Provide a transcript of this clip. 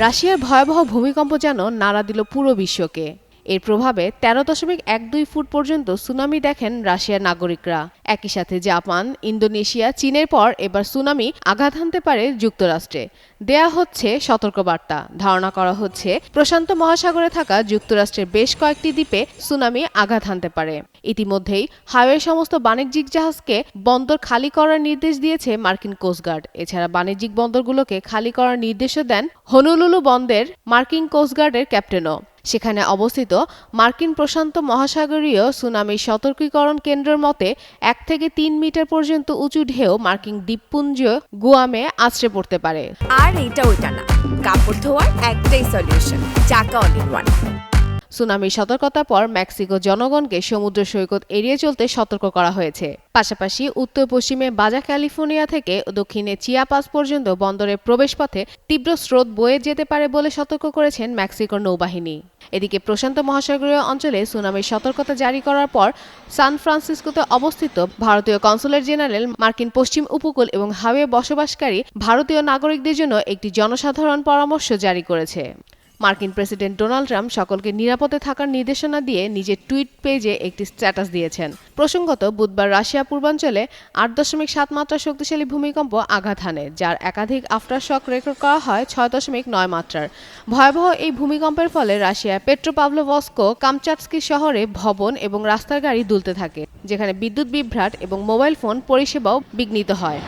রাশিয়ার ভয়াবহ ভূমিকম্প যেন নাড়া দিল পুরো বিশ্বকে। এর প্রভাবে তেরো দশমিক এক দুই ফুট পর্যন্ত সুনামি দেখেন রাশিয়ার নাগরিকরা। একই সাথে জাপান, ইন্দোনেশিয়া, চীনের পর এবার সুনামি আঘাত হানতে পারে যুক্তরাষ্ট্রে। দেয়া হচ্ছে সতর্কবার্তা। ধারণা করা হচ্ছে প্রশান্ত মহাসাগরে থাকা যুক্তরাষ্ট্রের বেশ কয়েকটি দ্বীপে সুনামি আঘাত হানতে পারে। ইতিমধ্যেই হাইওয়ে সমস্ত বাণিজ্যিক জাহাজকে বন্দর খালি করার নির্দেশ দিয়েছে মার্কিন কোস্টগার্ড এছাড়া বাণিজ্যিক বন্দরগুলোকে খালি করার নির্দেশও দেন হনুলুলু বন্দরের মার্কিন কোস্টগার্ডের ক্যাপ্টেনও। সেখানে অবস্থিত মার্কিন প্রশান্ত মহাসাগরীয় সুনামি সতর্কীকরণ কেন্দ্রের মতে এক থেকে তিন মিটার পর্যন্ত উঁচু ঢেউ মার্কিন দ্বীপপুঞ্জ গুয়ামে আছড়ে পড়তে পারে। আর এটা ওইটা না। কাপড় ধোয়ার একটাই সলিউশন চাকা অল ইন ওয়ান সুনামির সতর্কতার পর মেক্সিকো জনগণকে সমুদ্র সৈকত এড়িয়ে চলতে সতর্ক করা হয়েছে। পাশাপাশি উত্তর পশ্চিমে বাজা ক্যালিফোর্নিয়া থেকে দক্ষিণে চিয়াপাস পর্যন্ত বন্দরের প্রবেশপথে তীব্র স্রোত বয়ে যেতে পারে বলে সতর্ক করেছেন মেক্সিকোর নৌবাহিনী। এদিকে প্রশান্ত মহাসাগরীয় অঞ্চলে সুনামির সতর্কতা জারি করার পর সান ফ্রান্সিসকোতে অবস্থিত ভারতীয় কনসুলেট জেনারেল মার্কিন পশ্চিম উপকূল এবং হাওয়ে বসবাসকারী ভারতীয় নাগরিকদের জন্য একটি জনসাধারণ পরামর্শ জারি করেছে। মার্কিন প্রেসিডেন্ট ডোনাল্ড ট্রাম্প সকলকে নিরাপদে থাকার নির্দেশনা দিয়ে নিজের টুইট পেজে একটি স্ট্যাটাস দিয়েছেন। প্রসঙ্গত, বুধবার রাশিয়া পূর্বাঞ্চলে আট দশমিক সাত মাত্রা শক্তিশালী ভূমিকম্প আঘাত হানে, যার একাধিক আফটার শক রেকর্ড করা হয় ছয় দশমিক নয় মাত্রার। ভয়াবহ এই ভূমিকম্পের ফলে রাশিয়ার পেট্রোপাভলোভস্কো কামচাটস্কি শহরে ভবন এবং রাস্তার গাড়ি দুলতে থাকে, যেখানে বিদ্যুৎ বিভ্রাট এবং মোবাইল ফোন পরিষেবাও বিঘ্নিত হয়।